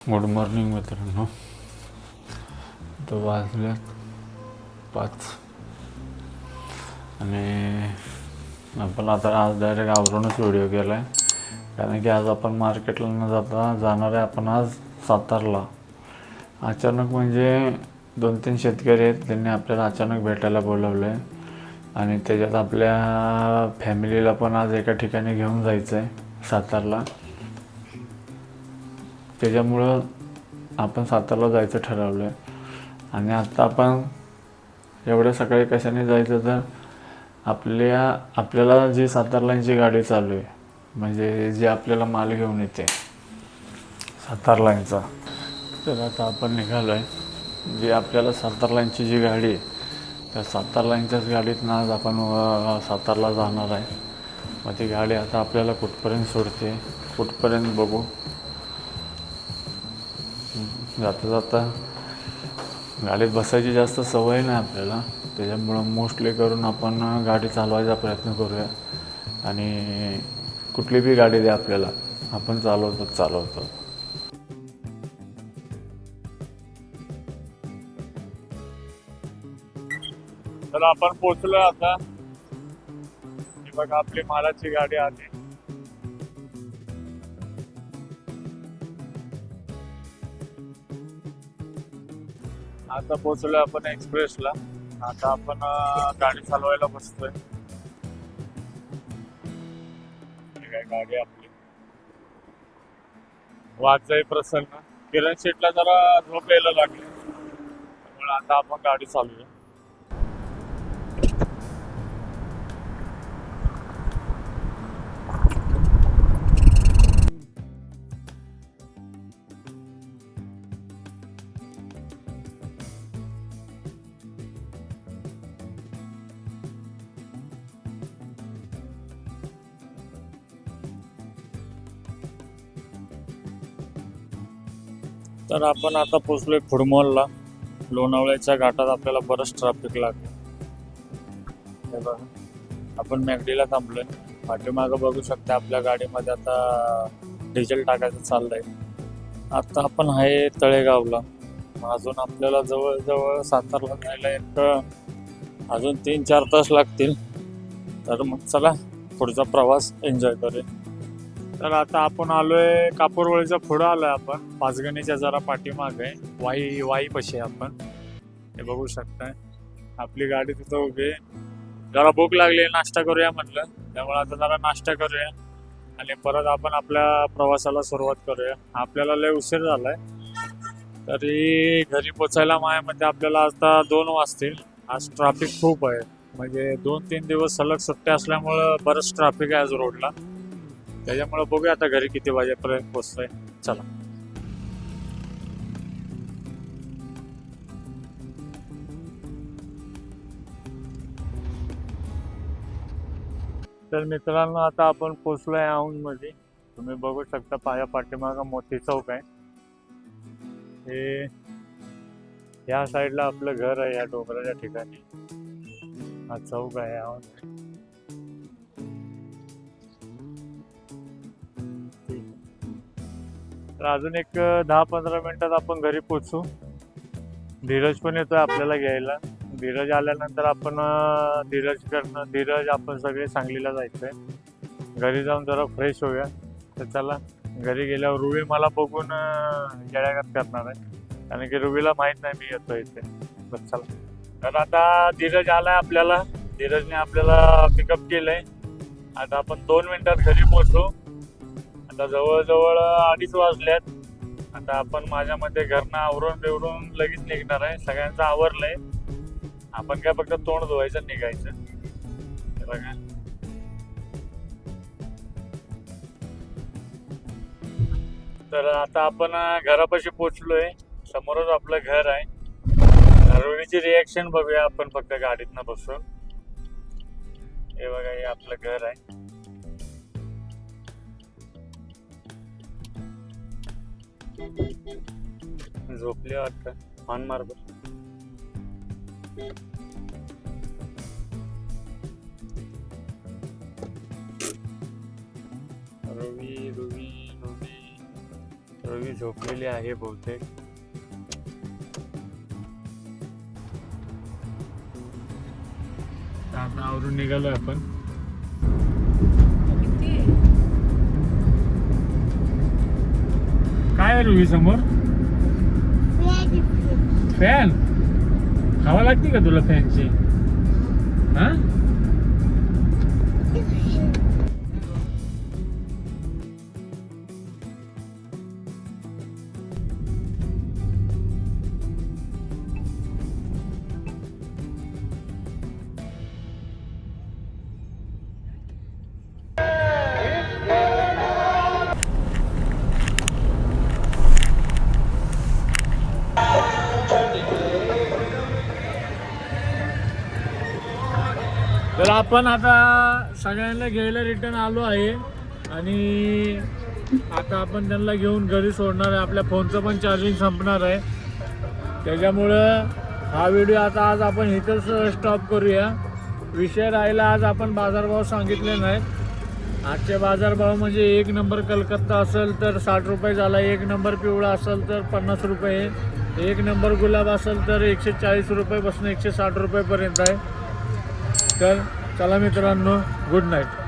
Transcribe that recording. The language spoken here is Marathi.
गुड मॉर्निंग मित्रांनो. तो वाजले पाच. आणि आपण आता आज डायरेक्ट आवरूनच व्हिडिओ केला आहे कारण की आज आपण मार्केटला न जाता जाणार आहे आपण आज सातारला. अचानक म्हणजे दोन तीन शेतकरी आहेत त्यांनी आपल्याला अचानक भेटायला बोलवलं आहे आणि त्याच्यात आपल्या फॅमिलीला पण आज एका ठिकाणी घेऊन जायचं आहे सातारला. त्याच्यामुळं आपण सातारला जायचं ठरवलं आहे आणि आत्ता आपण एवढ्या सकाळी कशाने जायचं तर आपल्या आपल्याला जी सातार लाईनची गाडी चालू आहे म्हणजे जे आपल्याला माल घेऊन येते सातार लाईनचा तर आता आपण निघालो आहे जी आपल्याला सातार लाईनची जी गाडी आहे त्या सातार लाईनच्याच गाडीतनं आज आपण सातारला जाणार आहे. मग ती गाडी आता आपल्याला कुठपर्यंत सोडते कुठपर्यंत बघू. जाता जाता गाडीत बसायची जास्त सवय नाही आपल्याला. त्याच्यामुळं मोस्टली करून आपण गाडी चालवायचा प्रयत्न करूया. आणि कुठली बी गाडी द्या आपल्याला आपण चालवतो चालवतो. तर आपण पोचलो आता. बघा आपली मालाची गाडी आली. आता पोहोचलो आपण एक्सप्रेसला. आता आपण गाडी चालवायला बसतोय. काय गाडी आपली. वाजय प्रसन्न. किरण शेटला जरा झोप यायला लागली. त्यामुळे आता आपण गाडी चालवूया. तर आपण आता पोचलोय फुडमॉलला लोणावळ्याच्या घाटात आपल्याला बरंच ट्रॅफिक लागलं. हे बघा. आपण मॅगडीला थांबलोय. पाठीमागं बघू शकता आपल्या गाडीमध्ये आता डिझेल टाकायचं चाललंय. आता आपण आहे तळेगावला. मग अजून आपल्याला जवळजवळ सातारला जायला एक अजून तीन चार तास लागतील. तर मग चला पुढचा प्रवास एन्जॉय करेल तर आता आपण आलोय कापूरवळीचा पुढं आलोय आपण. पाचगणीच्या जरा पाठीमाग. आहे वाई वाई पशी आपण. हे बघू शकताय. आपली गाडी तिथं उभी आहे. जरा भूक लागली नाश्ता करूया म्हटलं. त्यामुळे आता जरा नाश्ता करूया. आणि परत आपण आपल्या प्रवासाला सुरुवात करूया. आपल्याला लय उशीर झालाय. तरी घरी पोचायला मायामध्ये आपल्याला आता दोन वाजतील. आज ट्रॅफिक खूप आहे. म्हणजे दोन तीन दिवस सलग सुट्ट्या असल्यामुळं बरंच ट्रॅफिक आहे आज रोडला त्याच्यामुळे बघूया आता घरी किती वाजेपर्यंत पोचतोय. चला. तर मित्रांनो आता आपण पोचलोय औंधमध्ये. तुम्ही बघू शकता पाया पाठीमागा मोठी चौक आहे. हे या साईडला आपलं घर आहे या डोंगराच्या ठिकाणी. हा चौक आहे औंध. तर अजून एक दहा पंधरा मिनिटात आपण घरी पोचू धीरज पण येतोय आपल्याला घ्यायला. धीरज आल्यानंतर आपण धीरज करणं धीरज आपण सगळे सांगलीला जायचं आहे घरी जाऊन जरा फ्रेश होऊया. तर चला घरी गेल्यावर रुवी मला बघून अं, करणार आहे. कारण की रुवीला माहीत नाही मी येतो इथे. बस चला. तर आता धीरज आलाय आपल्याला. धीरजने आपल्याला पिकअप केलंय. आता आपण दोन मिनिटात घरी पोचू आता जवळजवळ अडीच वाजल्यात आता आपण माझ्या मते घरनं आवरून बिवरून लगेच निघणार आहे. सगळ्यांचं आवरलंय. आपण काय फक्त तोंड धुवायचं निघायचं. बघा. तर आता आपण घरापाशी पोचलोय. समोरच आपलं घर आहे. रोहिणीची रिॲक्शन बघूया आपण फक्त गाडीतनं बसून. हे बघा हे आपलं घर आहे. झोपले वाटतं. हॉर्न मार रवी रवी रवी. रवी झोपलेली आहे बहुतेक. आता आवरून निघालो आपण. काय रुही समोर फॅन हवा लागते का तुला फॅनची हा? तर आपण आता सगळ्यांना घ्यायला रिटर्न आलो आहे. आणि आता आपण त्यांना घेऊन घरी सोडणार आहे. आपल्या फोनचं पण चार्जिंग संपणार आहे. त्याच्यामुळं हा व्हिडिओ आता आज आपण इथंच स्टॉप करूया. विषय राहिला आज आपण बाजारभाव सांगितले नाहीत. आजचे बाजारभाव म्हणजे एक नंबर कलकत्ता असेल तर साठ रुपये झाला एक नंबर पिवळा असेल तर पन्नास रुपये एक नंबर गुलाब असेल तर एकशे चाळीस रुपयेपासून एकशे साठ रुपयेपर्यंत आहे. तर चला मित्रांनो गुड नाईट